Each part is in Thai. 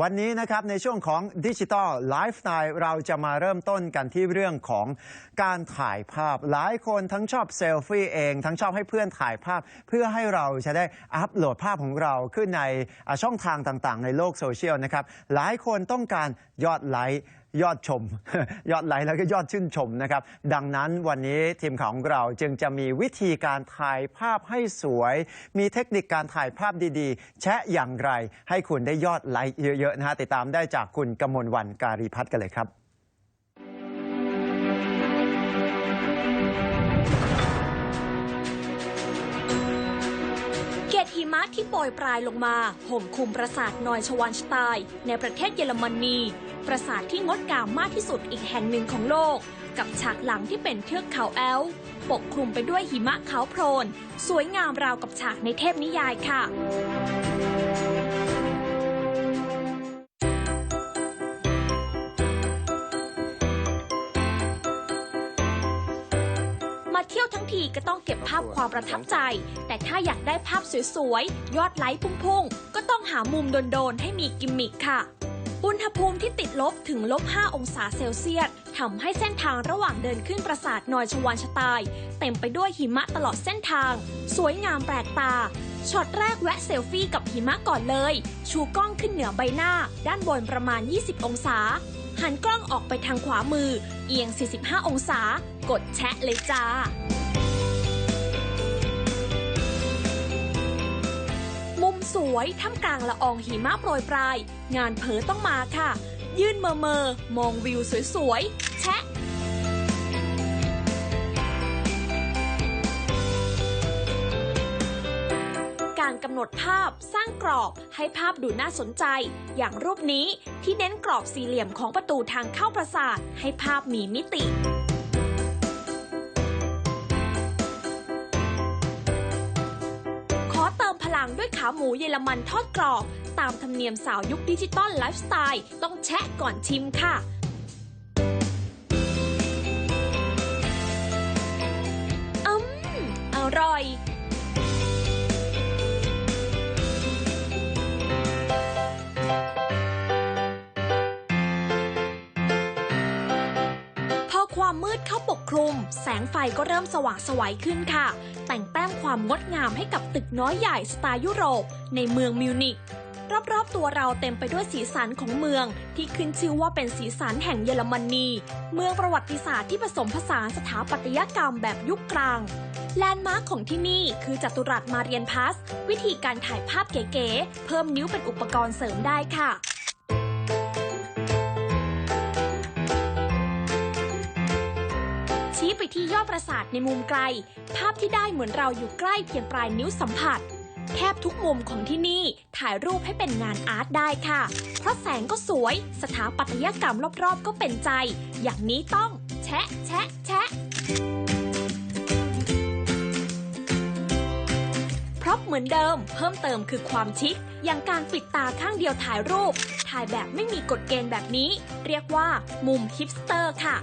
วันนี้นะครับในช่วงของดิจิตอลไลฟ์สไตล์เราจะมาเริ่มต้นกันที่เรื่องของการถ่ายภาพ หลายคนทั้งชอบเซลฟี่เอง ทั้งชอบให้เพื่อนถ่ายภาพ เพื่อให้เราจะได้อัปโหลดภาพของเราขึ้นในช่องทางต่างๆ ในโลกโซเชียลนะครับหลายคนต้องการยอดไลค์ ยอดชม ยอดไลค์แล้วก็ยอดชื่นชมนะครับ ดังนั้นวันนี้ทีมข่าวของเราจึงจะมีวิธีการถ่ายภาพให้สวย มีเทคนิคการถ่ายภาพดีๆ แชะอย่างไร ให้คุณได้ยอดไลค์เยอะๆนะฮะติดตามได้จากคุณกมลวันการีพัฒน์กันเลยครับเกตหิมะที่โปรยปลายลงมาห่มคลุมปราสาทนอยชวานสไตน์ในประเทศเยอรมนี ปราสาทที่งดงามมากที่สุดอีกแห่งหนึ่งของโลก กับฉากหลังที่เป็นเทือกเขาแอล ปกคลุมไปด้วยหิมะขาวโพลน สวยงามราวกับฉากในเทพนิยายค่ะมาเที่ยวทั้งทีก็ต้องเก็บภาพความประทับใจ แต่ถ้าอยากได้ภาพสวยๆ ยอดไลค์พุ่งๆ ก็ต้องหามุมโดนๆ ให้มีกิมมิคค่ะ อุณหภูมิที่ติดลบถึงลบ 5 องศาเซลเซียสทำให้เส้นทางระหว่างเดินขึ้นปราสาทนอยชวานชะตาย เต็มไปด้วยหิมะตลอดเส้นทาง สวยงามแปลกตาช็อตแรกแวะเซลฟี่กับหิมะก่อนเลย ชูกล้องขึ้นเหนือใบหน้า ด้านบนประมาณ 20 องศา หันกล้องออกไปทางขวามือ เอียง 45 องศา กดแชะเลยจ้า วยท่ามกลางละอองหิมะโปรยปลาย งานเผลอต้องมาค่ะ ยื่นเมอเมอมองวิวสวยๆ แชะการกำหนดภาพสร้างกรอบให้ภาพดูน่าสนใจ อย่างรูปนี้ที่เน้นกรอบสี่เหลี่ยมของประตูทางเข้าปราสาทให้ภาพมีมิติ ลังด้วยขาหมูเยอรมันทอดกรอบ ตามธรรมเนียมสาวยุคดิจิตอลไลฟ์สไตล์ต้องแชะก่อนชิมค่ะ คลุม แสงไฟก็เริ่มสว่างไสวัยขึ้นค่ะ แต่งแต้มความงดงามให้กับตึกน้อยใหญ่สไตล์ยุโรป ในเมืองมิวนิกรอบๆตัวเราเต็มไปด้วยสีสันของเมือง ที่ขึ้นชื่อว่าเป็นสีสันแห่งเยอรมนี เมืองประวัติศาสตร์ที่ผสมผสานสถาปัตยกรรมแบบยุคกลาง แลนด์มาร์คของที่นี่คือจัตุรัสมาเรียนพาสวิธีการถ่ายภาพเก๋ๆเพิ่มนิ้วเป็นอุปกรณ์เสริมได้ค่ะ ชี้ไปที่ยอดปราสาทในมุมไกล ภาพที่ได้เหมือนเราอยู่ใกล้เพียงปลายนิ้วสัมผัส แทบทุกมุมของที่นี่ถ่ายรูปให้เป็นงานอาร์ตได้ค่ะ เพราะแสงก็สวย สถาปัตยกรรมรอบๆ ก็เป็นใจ อย่างนี้ต้องแชะแชะแชะพร็อพเหมือนเดิม เพิ่มเติมคือความชิค อย่างการปิดตาข้างเดียวถ่ายรูป ถ่ายแบบไม่มีกฎเกณฑ์แบบนี้ เรียกว่ามุมฮิปสเตอร์ค่ะ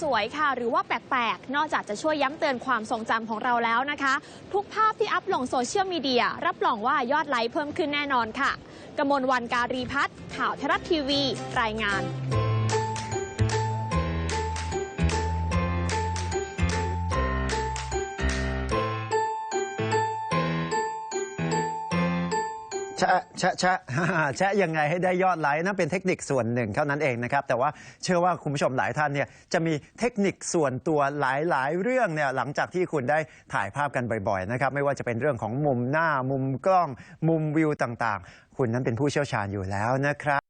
สวยๆ ค่ะ หรือว่าแปลกๆ นอกจากจะช่วยย้ำเตือนความทรงจำของเราแล้วนะคะ ทุกภาพที่อัพลงโซเชียลมีเดีย รับรองว่ายอดไลค์เพิ่มขึ้นแน่นอนค่ะ กมลวันการีพัฒน์ข่าวไทยรัฐทีวี รายงาน แชะแชะแชะ แชะยังไงให้ได้ยอดไลค์นั่นเป็นเทคนิคส่วนหนึ่งเท่านั้นเองนะครับ แต่ว่าเชื่อว่าคุณผู้ชมหลายท่านเนี่ยจะมีเทคนิคส่วนตัวหลาย ๆ เรื่องเนี่ยหลังจากที่คุณได้ถ่ายภาพกันบ่อย ๆ นะครับ ไม่ว่าจะเป็นเรื่องของมุมหน้ามุมกล้อง มุมวิวต่างๆ คุณนั้นเป็นผู้เชี่ยวชาญอยู่แล้วนะครับ